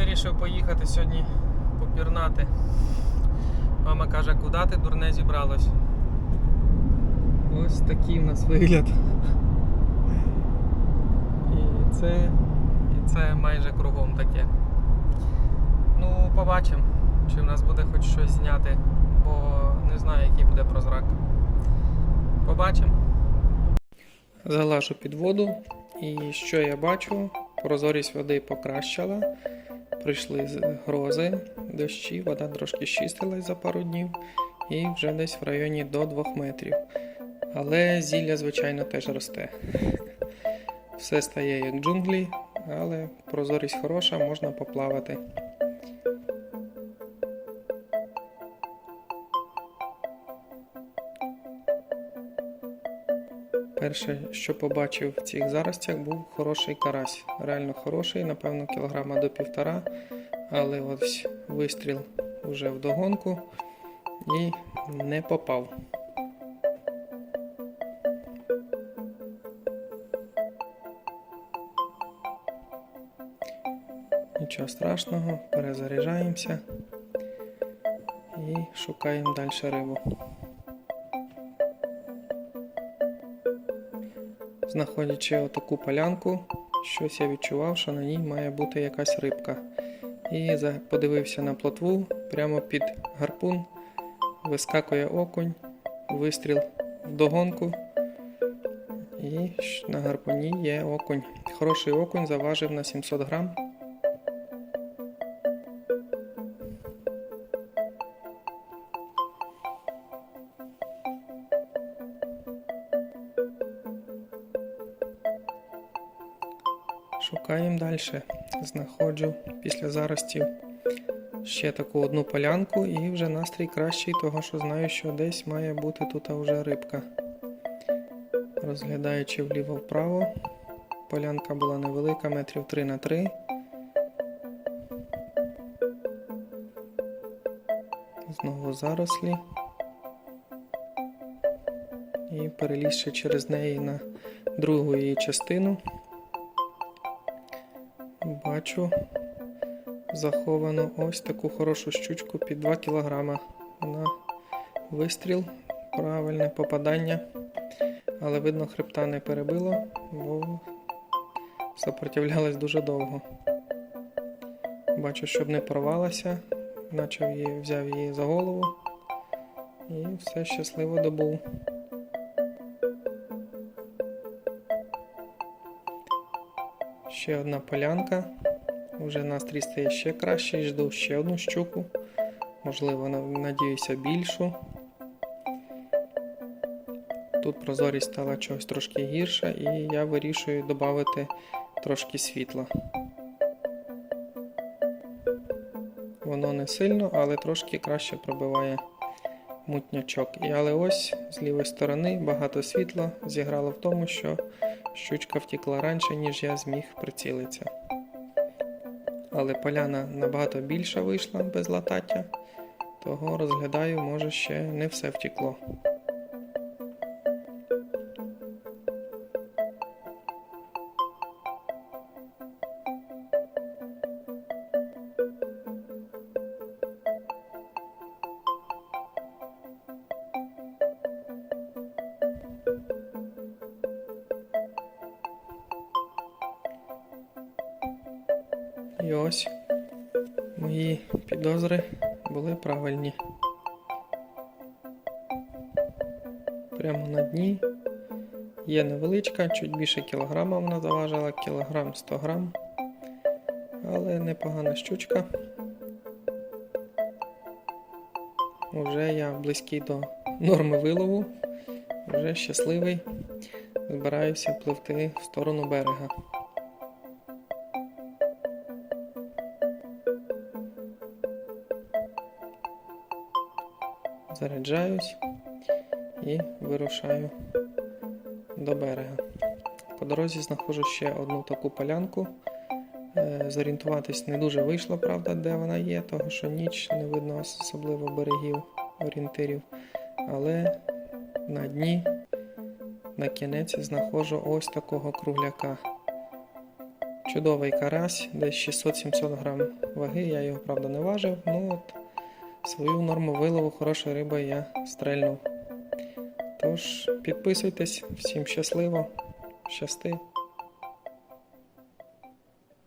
Вирішив поїхати сьогодні попірнати. Мама каже, куди ти дурне зібралось? Ось такий в нас вигляд. І це, і це майже кругом таке. Ну, побачимо, чи в нас буде хоч щось зняти, бо не знаю, який буде прозрак. Побачимо. Залажу під воду, і що я бачу? Прозорість води покращила. Прийшли грози, дощі, вода трошки щистилась за пару днів і вже десь в районі до 2 метрів. Але зілля, звичайно, теж росте. Все стає як джунглі, але прозорість хороша, можна поплавати. Перше, що побачив в цих заростях, був хороший карась. Реально хороший, напевно, кілограма до півтора. Але ось вистріл вже в догонку і не попав. Нічого страшного, перезаряджаємося і шукаємо далі рибу. Знаходячи отаку полянку, щось я відчував, що на ній має бути якась рибка. І подивився на плотву, прямо під гарпун вискакує окунь, вистріл в догонку. І на гарпуні є окунь. Хороший окунь заважив на 700 грам. Шукаємо далі. Знаходжу після заростів ще таку одну полянку і вже настрій кращий, того що знаю, що десь має бути тут вже рибка. Розглядаючи вліво-вправо, полянка була невелика, метрів 3 на 3. Знову зарослі. І перелізши через неї на другу її частину. Бачу заховано ось таку хорошу щучку під 2 кг. Вона вистріл, правильне попадання, але видно, хребта не перебило, бо сопротивлялась дуже довго. Бачу, щоб не порвалася, її, взяв її за голову і все щасливо добув. Ще одна полянка. Вже настрій стає ще краще. Жду ще одну щуку. Можливо, на- надіюся, більшу. Тут прозорість стала чогось трошки гірша, і я вирішую додати трошки світла. Воно не сильно, але трошки краще пробиває мутнячок. І але ось з лівої сторони багато світла зіграло в тому, що щучка втекла раніше, ніж я зміг прицілитися. Але поляна набагато більша вийшла без латаття, того розглядаю, може ще не все втекло. І ось мої підозри були правильні. Прямо на дні є невеличка, чуть більше кілограма вона заважила, кілограм 100 грам. Але непогана щучка. Уже я близький до норми вилову, вже щасливий. Збираюся пливти в сторону берега. Заряджаюсь і вирушаю до берега. По дорозі знаходжу ще одну таку полянку. Е, Зорієнтуватись не дуже вийшло, правда, де вона є, того що ніч не видно особливо берегів, орієнтирів. Але на дні на кінець знаходжу ось такого кругляка. Чудовий карась, десь 600-700 грам ваги. Я його, правда, не важив. Ну от свою норму вилову хорошої риби я стрельнув. Тож, підписуйтесь, всім щасливо, щасти.